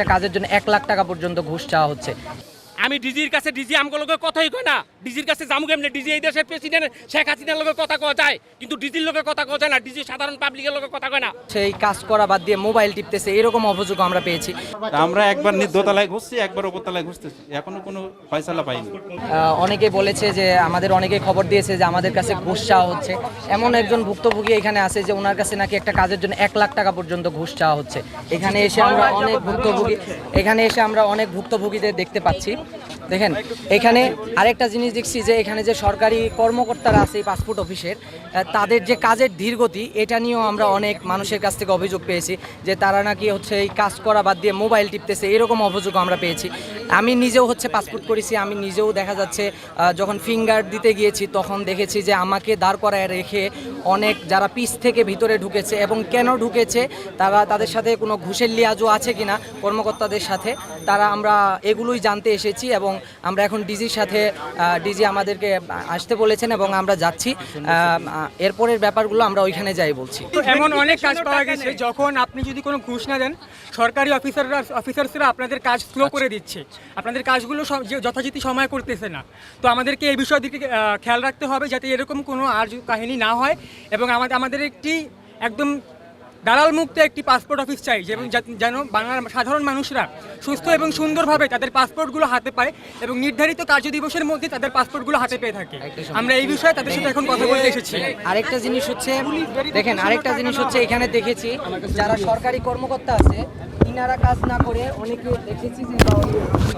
একটা কাজের জন্য এক লাখ টাকা পর্যন্ত ঘুষ চাওয়া হচ্ছে। আমি ডিজির কাছে ডিজি আমগুলোকে কথাই কয় না। ডিজির কাছে জামু কেমনে ডিজি এই দেশের প্রেসিডেন্ট শেখ হাসিনার লোকের কথা কওয়া যায়। কিন্তু ডিজির লোকের কথা কওয়া যায় না। ডিজি সাধারণ পাবলিকের লোকের কথা কয় না। সেই কাজ করা বাদ দিয়ে মোবাইল টিপতেছে এরকম অভিযোগ আমরা পেয়েছি। আমরা একবার নি- দোতলায় ঘুরছি একবার উপরতলায় ঘুরতেছি। এখনও কোনো ফয়সালা পাইনি। অনেকে বলেছে যে আমাদের অনেকে খবর দিয়েছে যে আমাদের কাছে ঘুষ চাওয়া হচ্ছে। এমন একজন ভুক্তভোগী এখানে আছে যে ওনার কাছে নাকি একটা কাজের জন্য এক লাখ টাকা পর্যন্ত ঘুষ চাওয়া হচ্ছে। এখানে এসে আমরা অনেক ভুক্তভোগী এখানে এসে আমরা অনেক ভুক্তভোগীদের দেখতে পাচ্ছি। 그냥. দেখেন, এখানে আরেকটা জিনিস দেখছি যে এখানে যে সরকারি কর্মকর্তারা আছে এই পাসপোর্ট অফিসের তাদের যে কাজের ধীরগতি, এটা নিয়েও আমরা অনেক মানুষের কাছ থেকে অভিযোগ পেয়েছি যে তারা নাকি হচ্ছে এই কাজ করা বাদ দিয়ে মোবাইল টিপতেছে, এরকম অভিযোগ আমরা পেয়েছি। আমি নিজেও হচ্ছে পাসপোর্ট করেছি, আমি নিজেও দেখা যাচ্ছে যখন ফিঙ্গার দিতে গিয়েছি, তখন দেখেছি যে আমাকে দাঁড় করায় রেখে অনেক যারা পিস থেকে ভিতরে ঢুকেছে এবং কেন ঢুকেছে, তারা তাদের সাথে কোনো ঘুষের লিয়াজও আছে কিনা, কর্মকর্তাদের সাথে, তারা আমরা এগুলোই জানতে এসেছি এবং আমরা এখন ডিজির সাথে ডিজি আমাদেরকে আসতে বলেছেন এবং আমরা যাচ্ছি। এরপরের ব্যাপারগুলো আমরা ওইখানে যাই বলছি। এমন অনেক কাজ পাওয়া গেছে যখন আপনি যদি কোনো ঘুষ না দেন সরকারি অফিসাররা অফিসার্সরা আপনাদের কাজ স্লো করে দিচ্ছে। আপনাদের কাজগুলো যথাযথ সময় করতেছে না। তো আমাদেরকে এই বিষয়ের দিকে খেয়াল রাখতে হবে যাতে এরকম কোনো আর কাহিনী না হয় এবং আমাদের আমাদের একটি একদম দালাল মুক্ত একটি পাসপোর্ট অফিস চাই যেমন যেন বাংলার সাধারণ মানুষরা সুস্থ এবং সুন্দরভাবে তাদের পাসপোর্টগুলো হাতে পায় এবং নির্ধারিত কার্য দিবসের মধ্যে তাদের পাসপোর্টগুলো হাতে পেয়ে থাকে। আমরা এই বিষয়ে তাদের সাথে এখন কথা বলতে এসেছি। আরেকটা জিনিস হচ্ছে দেখেন আরেকটা জিনিস হচ্ছে এখানে দেখেছি যারা সরকারি কর্মকর্তা আছে ইনারা কাজ না করে অনেকে দেখেছি যে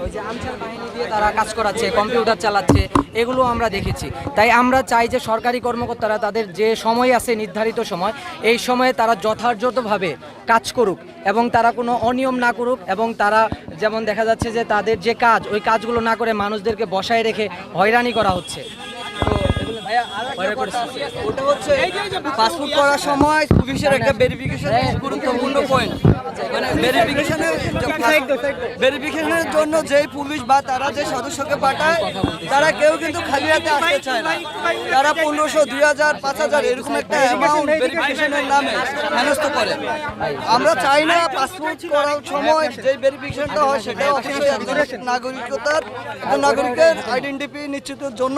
ওই যে আনসার বাহিনী দিয়ে তারা কাজ করাচ্ছে কম্পিউটার চালাচ্ছে এগুলো আমরা দেখেছি। তাই আমরা চাই যে সরকারি কর্মকর্তারা তাদের যে সময় আছে, নির্ধারিত সময়, এই সময়ে তারা যথাযথভাবে কাজ করুক এবং তারা কোনো অনিয়ম না করুক এবং তারা যেমন দেখা যাচ্ছে যে তাদের যে কাজ, ওই কাজগুলো না করে মানুষদেরকে বসায় রেখে হয়রানি করা হচ্ছে। পাসপোর্ট করার সময় পুলিশের একটা ভেরিফিকেশন গুরুত্বপূর্ণ পয়েন্ট মানে ভেরিফিকেশনের ভেরিফিকেশনের জন্য যেই পুলিশ বা তারা যে সদস্যকে পাঠায় তারা কেউ কিন্তু খালি হাতে আসতে চায় না। তারা পনেরোশো দুই হাজার পাঁচ হাজার এরকম একটা অ্যামাউন্ট ভেরিফিকেশনের নামে হেনস্থ করে। আমরা চাই না পাসপোর্ট করার সময় যে ভেরিফিকেশনটা হয় সেটা অবশ্যই একজন নাগরিকতার নাগরিকের আইডেন্টিটি নিশ্চিতের জন্য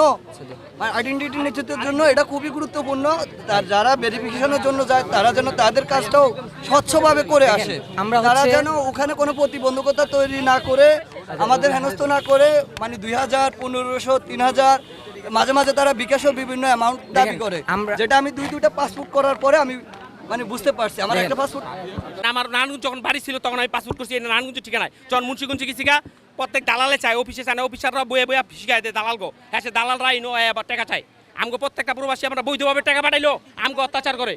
আইডেন্টিটি নিশ্চিতের জন্য এটা খুবই গুরুত্বপূর্ণ। তার যারা ভেরিফিকেশনের জন্য যায় তারা যেন তাদের কাজটাও স্বচ্ছভাবে করে আসে। আমরা তারা যেন ওখানে কোনো প্রতিবন্ধকতা তৈরি না করে আমাদের হেনস্থ না করে মানে দুই হাজার পনেরোশো তিন হাজার মাঝে মাঝে তারা বিকাশও বিভিন্ন অ্যামাউন্ট দাবি করে। আমরা- যেটা আমি দুই দুইটা পাসপোর্ট করার পরে আমি মানে বুঝতে পারছি। আমার একটা পাসপোর্ট আমার নারায়ণগঞ্জ যখন বাড়ি ছিল তখন আমি পাসপোর্ট করছি। এটা নারায়ণগঞ্জ ঠিকানায়। যখন মুন্সিগঞ্জ গা। প্রত্যেক দালালে চায় অফিসে চায় না অফিসাররা বয়ে বয়ে শিখায় দেয় দালাল গো। হ্যাঁ সে দালালরা ইনো আবার টাকা চায় আমগো প্রত্যেকটা প্রবাসী আমরা বৈধভাবে টাকা পাঠাইলো, আমগো অত্যাচার করে।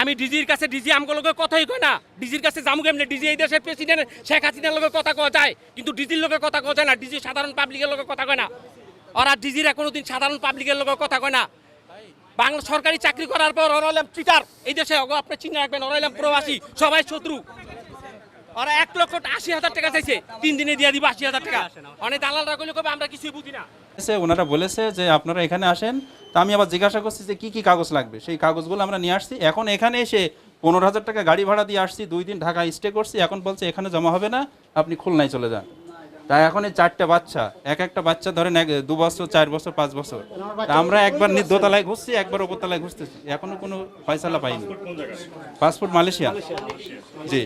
আমি ডিজির কাছে, ডিজি আমগুলোকে কথাই কয় না। ডিজির কাছে জামু কেমনে? ডিজি এই দেশের প্রেসিডেন্ট শেখ হাসিনার লোকের কথা কওয়া যায়, কিন্তু ডিজির লোকের কথা কওয়া যায় না। ডিজি সাধারণ পাবলিকের লোকের কথা কয় না। ওরা ডিজিরা কোনোদিন সাধারণ পাবলিকের লোকের কথা কয় না। বাংলা সরকারি চাকরি করার পর ওরা হলাম চিটার এই দেশে আপনি চিনে রাখবেন, ওরা হলাম প্রবাসী, সবাই শত্রু। ওরা এক লক্ষ আশি হাজার টাকা চাইছে। তিন দিনে দিয়ে দিব আশি হাজার টাকা। অনেক দালালরা কইলে কবে আমরা কিছুই বুঝি না। এসে ওনারা বলেছে যে, আপনারা এখানে আসেন। তা আমি আবার জিজ্ঞাসা করছি যে, কি কি কাগজ লাগবে? সেই কাগজগুলো আমরা নিয়ে আসছি। এখন এখানে এসে পনেরো হাজার টাকা গাড়ি ভাড়া দিয়ে আসছি। দুই দিন ঢাকা স্টে করছি। এখন বলছে, এখানে জমা হবে না। আপনি খুলনায় চলে যান। তাই এখন এই চারটে বাচ্চা এক একটা বাচ্চা ধরেন এক দু বছর চার বছর পাঁচ বছর। তা আমরা একবার দোতলায় ঘুরছি একবার উপরতলায় ঘুরতেছি। এখনও কোনো ফয়সালা পাইনি। পাসপোর্ট মালয়েশিয়া জি।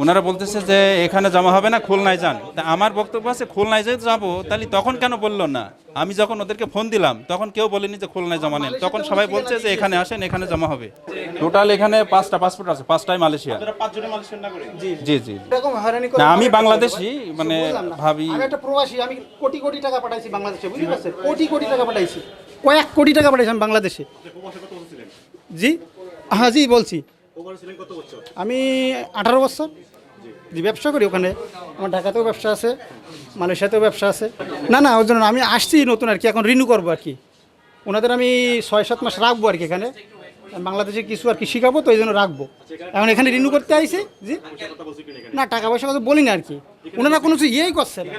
ওনারা বলতেছে যে এখানে জমা হবে না খুলনায় যান। তা আমার বক্তব্য আছে খুলনায় যেহেতু যাব তাহলে তখন কেন বলল না? আমি যখন ওদেরকে ফোন দিলাম তখন কেউ বলেনি যে খুলনায় জমা নেন। তখন সবাই বলছে যে এখানে আসেন এখানে জমা হবে। টোটাল এখানে পাঁচটা পাসপোর্ট আছে পাঁচটাই মালয়েশিয়া জি জি না আমি বাংলাদেশি মানে ভাবি আমি একটা প্রবাসী আমি কোটি কোটি টাকা পাঠাইছি বাংলাদেশে বুঝতে পারছেন? কোটি কোটি টাকা পাঠাইছি। কয়েক কোটি টাকা পাঠাইছি আমি বাংলাদেশে। জি? হ্যাঁ জি বলছি। আমি আঠারো বছর। জি ব্যবসা করি ওখানে। আমার ঢাকাতেও ব্যবসা আছে মালয়েশিয়াতেও ব্যবসা আছে। না না ওই জন্য আমি আসছি নতুন আর কি এখন রিনিউ করব আর কি। ওনাদের আমি ছয় সাত মাস রাখব আর কি এখানে। বাংলাদেশে কিছু আর কি শিখাবো তো এই জন্য রাখব। এখন এখানে রিনিউ করতে আইসে জি না টাকা পয়সা কথা বলি না আর কি। ওনারা কোনো কিছু ইয়েই করছে না।